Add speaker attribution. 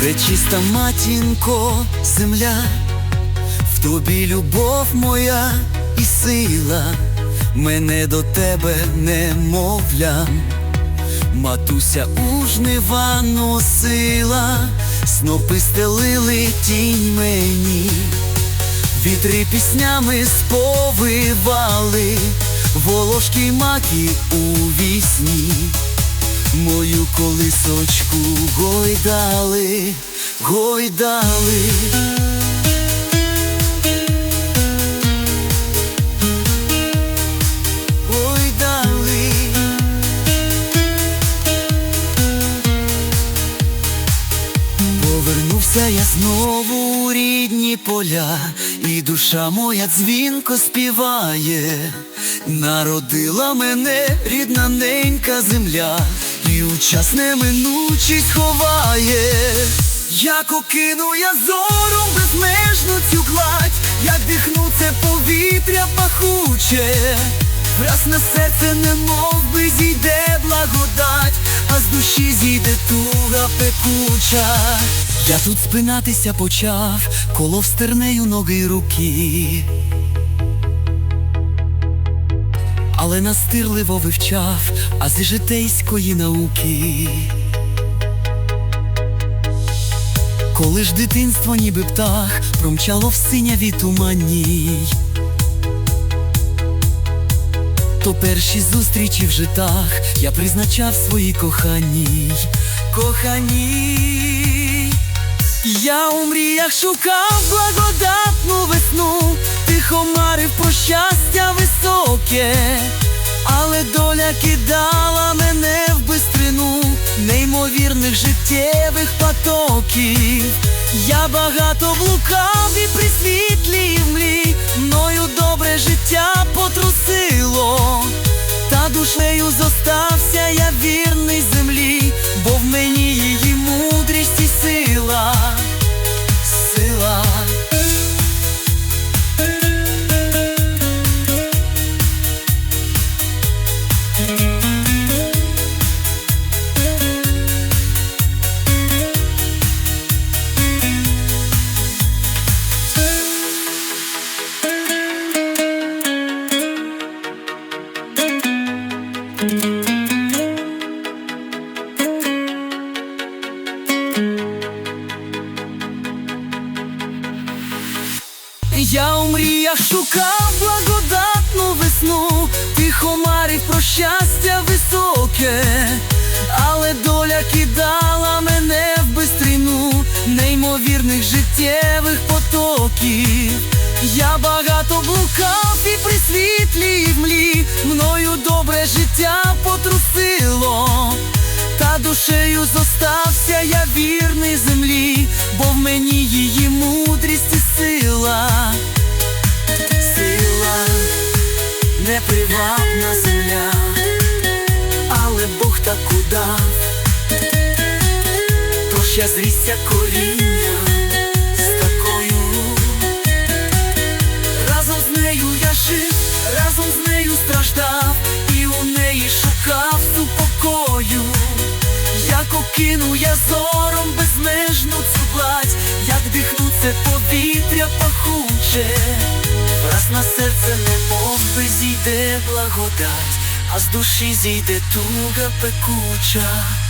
Speaker 1: Пречиста матінко, земля, в тобі любов моя і сила, мене до тебе немовля, матуся у жнива носила, снопи стелили тінь мені, вітри піснями сповивали, волошки маки у вісні. Мою колисочку гойдали, гойдали. Повернувся я знову у рідні поля, і душа моя дзвінко співає, народила мене рідна ненька земля, час неминучість ховає. Як окину я зором безмежну цю гладь, як дихну це повітря пахуче, Враз на серце немов би зійде благодать, а з душі зійде туга пекуча. Я тут спинатися почав, коло стернею ноги й руки. Але настирливо вивчав, а з житейської науки. Коли ж дитинство, ніби птах, промчало в синяві туманній. То перші зустрічі в житах я призначав своїй коханій, коханій. Я у мріях шукав благодатну весну, тихо марив про щастя високе, кидала мене в бистрину неймовірних життєвих потоків. Я багато блукав і при світлі млі, мною добре життя потрусило, та душею зостався я вірний землі, Я у мріях шукав життєвих потоків. Я багато блукав і при світлі і в млі, мною добре життя потрусило. Та душею зостався я вірний землі, бо в мені її мудрість і сила, сила, непривабна земля, але Бог таку дав, тож я зрісся коріння Як окину я зором безмежну цю гладь, як дихну це повітря пахуче, раз на серце немов би зійде благодать, а з душі зійде туга пекуча.